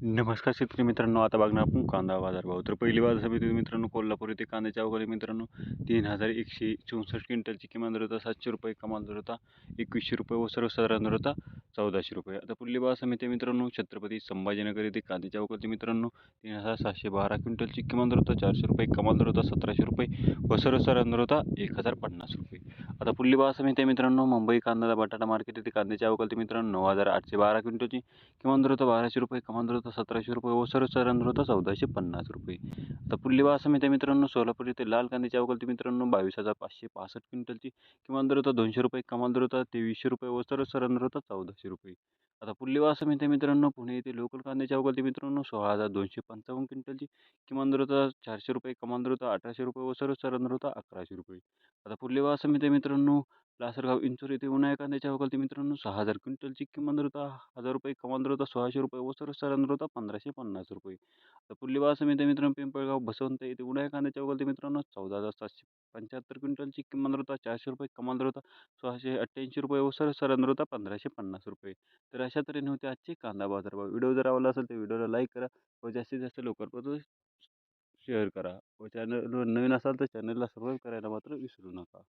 नमस्कार शेतकरी मित्रांनो आता बघणार आपण कांदा बाजार भाव तर पहिली बाजार समिती मित्रांनो कोल्हापूर येथे कांद्याच्या अवघाली मित्रांनो तीन हजार एकशे चौसष्ट क्विंटलची किमान दर होता सातशे रुपये कमाल दर होता एकवीसशे रुपये व सर्वसाधारण दर होता. चौदाशे रुपये. आता पुढली बाजार समिती मित्रांनो छत्रपती संभाजीनगर येथे कांद्याच्या अवघाली मित्रांनो. तीन हजार सातशे बारा क्विंटलची किमान दर होता चारशे रुपये कमाल दर होता सतराशे रुपये व सर्वसाधारण दर होता एक हजार पन्नास रुपये. आता पुढली बाजार समिती मित्रांनो मुंबई कांदा बटाटा मार्केट येथे कांद्याच्या अवघाली मित्रांनो नऊ हजार आठशे बारा क्विंटलची किमान दर होता बाराशे रुपये कमाल दर होता सतराशे रुपये व सर्वसाधारण दर होता चौदाशे पन्नास रुपये. आता पुढली बाजार समिती मित्रांनो सोलापूर येथे लाल कांद्याची अवघाली मित्रांनो बावीस हजार पाचशे पासष्ट क्विंटलची किमान दर होता दोनशे रुपये कमाल दर होता तेवीसशे रुपये व सर्वसाधारण दर होता चौदाशे रुपये. आता पुढली बाजार समिती मित्रांनो पुणे येथे लोकल कांद्याची अवघाली मित्रांनो सोळा हजार दोनशे पंचावन्न क्विंटलची किमान दरता चारशे रुपये कमान दरता होता अठराशे रुपये व सर्वसाधारण दर होता अकराशे रुपये. आता पुढली बाजार समिती मित्रांनो लासरगाव इंचोर येथे उन्हाळ्या कांद्याच्या अवघाली मित्रांनो सहा हजार क्विंटलची किमान होता हजार रुपये कमाल दर होता सोळाशे रुपये व सर्वसाधारण होता पंधराशे पन्नास रुपये. तर पुढली समिती मित्रांनो पिंपळगाव बसवंत येथे उन्हाळ्या कांद्याच्या अवघाली मित्रांनो चौदा हजार सातशे पंच्याहत्तर क्विंटलची किमान दर होता चारशे रुपये कमाल दर होता सोळाशे अठ्ठ्याऐंशी रुपये व सर्वसाधारण होता पंधराशे पन्नास रुपये. तर अशा तऱ्हेने होते आजचे कांदा बाजारभाव व्हिडिओ जर आवडला असेल तर व्हिडिओला लाईक करा व जास्तीत जास्त लवकर शेअर करा व चॅनल नवीन असाल तर चॅनलला सबस्क्राईब करायला मात्र विसरू नका.